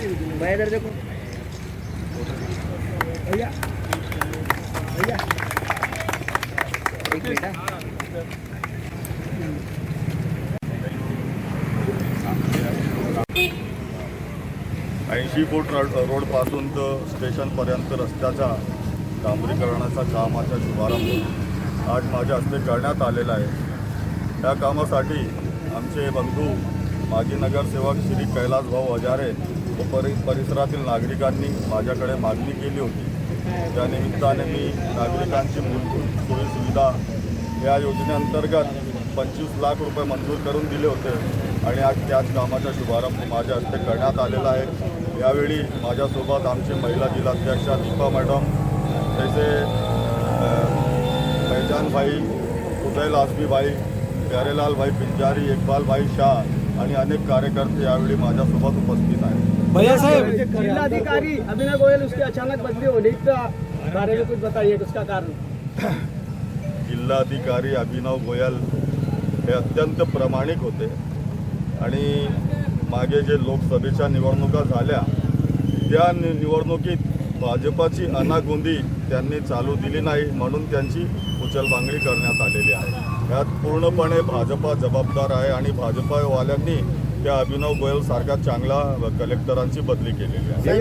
इधर देखो भैया भैया एक बेटा ऐंशी फूट रड रोडपासून तर स्टेशनपर्यंत रस्त्याच्या डांबरीकरणाचा कामाचा शुभारंभ आज माझ्या हस्ते करण्यात आलेला आहे. त्या कामासाठी आमचे बंधू माजी नगरसेवक श्री कैलास भाऊ हजारे परि परिसरातील नागरिकांनी माझ्याकडे मागणी केली होती. त्यानिमित्ताने मी नागरिकांची मूलभूत सोयीसुविधा या योजनेअंतर्गत पंचवीस लाख रुपये मंजूर करून दिले होते आणि आज त्याच कामाचा शुभारंभ माझ्या हस्ते करण्यात आलेला आहे. यावेळी माझ्यासोबत आमचे महिला जिल्हाध्यक्षा दीपा मॅडम तसे फैजान उदय लासबी प्यारेलालभाई पिंजारी इकबालभाई शाह आणि अनेक कार्यकर्ते यावेळी माझ्यासोबत उपस्थित आहेत. भैया साहेब. जिलाधिकारी अभिनव गोयल उसकी अचानक बदली होने का बारे में कुछ बताइए उसका कारण? जिल्हाधिकारी अभिनव गोयल हे अत्यंत प्रामाणिक होते. आणि मागे जे लोकसभेच्या निवडणुका झाल्या त्या नि निवडणुकीत भाजपाची अनागोंदी त्यांनी चालू दिली नाही म्हणून त्यांची उचलबांगडी करण्यात आलेली आहे. यात पूर्णपणे भाजपा जबाबदार आहे आणि भाजपावाल्यांनी त्या अभिनव गोयल सारख्या चांगल्या कलेक्टरांची बदली केलेली आहे.